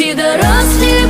Всі дорослі